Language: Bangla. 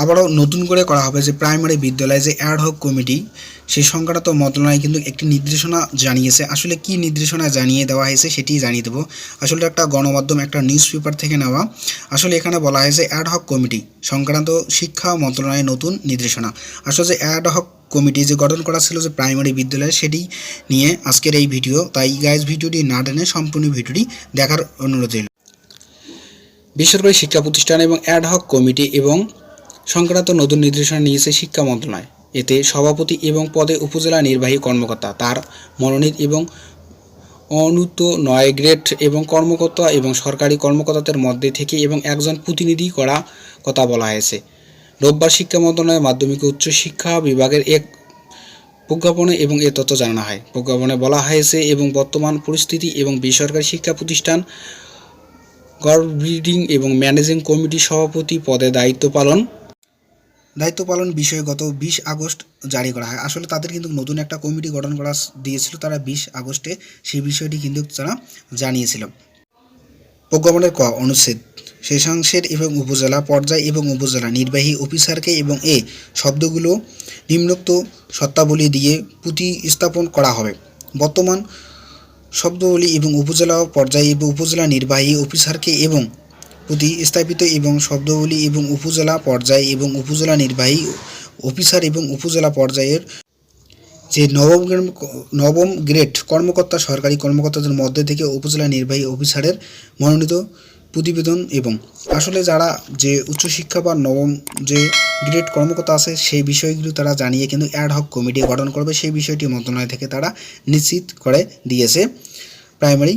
আবারও নতুন করে করা হবে যে প্রাইমারি বিদ্যালয়ে যে অ্যাড হক কমিটি সেই সংক্রান্ত মন্ত্রণালয় কিন্তু একটি নির্দেশনা জানিয়েছে। আসলে কি নির্দেশনা জানিয়ে দেওয়া হয়েছে সেটি জানিয়ে দেবো। আসলে একটা গণমাধ্যম, একটা নিউজ পেপার থেকে নেওয়া। আসলে এখানে বলা হয়েছে অ্যাড হক কমিটি সংক্রান্ত শিক্ষা মন্ত্রণালয়ের নতুন নির্দেশনা। আসলে যে অ্যাড হক কমিটি যে গঠন করা ছিল যে প্রাইমারি বিদ্যালয়ে, সেটি নিয়ে আজকের এই ভিডিও। তাই গাইজ ভিডিওটি না টেনে সম্পূর্ণ ভিডিওটি দেখার অনুরোধ রইল। বেসরকারি শিক্ষা প্রতিষ্ঠান এবং অ্যাড হক কমিটি এবং সংক্রান্ত নতুন নির্দেশনা নিয়েছে শিক্ষা মন্ত্রণালয়। এতে সভাপতি এবং পদে উপজেলা নির্বাহী কর্মকর্তা তার মনোনীত এবং অনুত নয় গ্রেড এবং কর্মকর্তা এবং সরকারি কর্মকর্তাদের মধ্যে থেকে এবং একজন প্রতিনিধি করা কথা বলা হয়েছে। রোববার শিক্ষা মন্ত্রণালয়ের মাধ্যমিক উচ্চ শিক্ষা বিভাগের এক প্রজ্ঞাপনে এবং এ তথ্য জানানো হয়। প্রজ্ঞাপনে বলা হয়েছে এবং বর্তমান পরিস্থিতি এবং বেসরকারি শিক্ষা প্রতিষ্ঠান গড় ব্রিডিং এবং ম্যানেজিং কমিটি সভাপতি পদে দায়িত্ব পালন দায়িত্ব পালন বিষয়ে গত বিশ আগস্ট জারি করা হয়। আসলে তাদের কিন্তু নতুন একটা কমিটি গঠন করা দিয়েছিল, তারা বিশ আগস্টে সেই বিষয়টি কিন্তু তারা জানিয়েছিল। প্রজ্ঞাপনের ক অনুচ্ছেদ শেষাংশের এবং উপজেলা পর্যায় এবং উপজেলা নির্বাহী অফিসারকে এবং এ শব্দগুলো নিম্নোক্ত সত্তাবলী দিয়ে প্রতিস্থাপন করা হবে। বর্তমান শব্দবলী এবং উপজেলা পর্যায়ে এবং উপজেলা নির্বাহী অফিসারকে এবং প্রতি স্থাপিত এবং শব্দগুলি এবং উপজেলা পর্যায় এবং উপজেলা নির্বাহী অফিসার এবং উপজেলা পর্যায়ের যে নবম নবম গ্রেড কর্মকর্তা সরকারি কর্মকর্তাদের মধ্যে থেকে উপজেলা নির্বাহী অফিসারের মনোনীত প্রতিবেদন এবং আসলে যারা যে উচ্চশিক্ষা বা নবম যে গ্রেড কর্মকর্তা আছে, সেই বিষয়গুলো তারা জানিয়ে কিন্তু অ্যাড হক কমিটি গঠন করবে। সেই বিষয়টি মন্ত্রণালয় থেকে তারা নিশ্চিত করে দিয়েছে। প্রাইমারি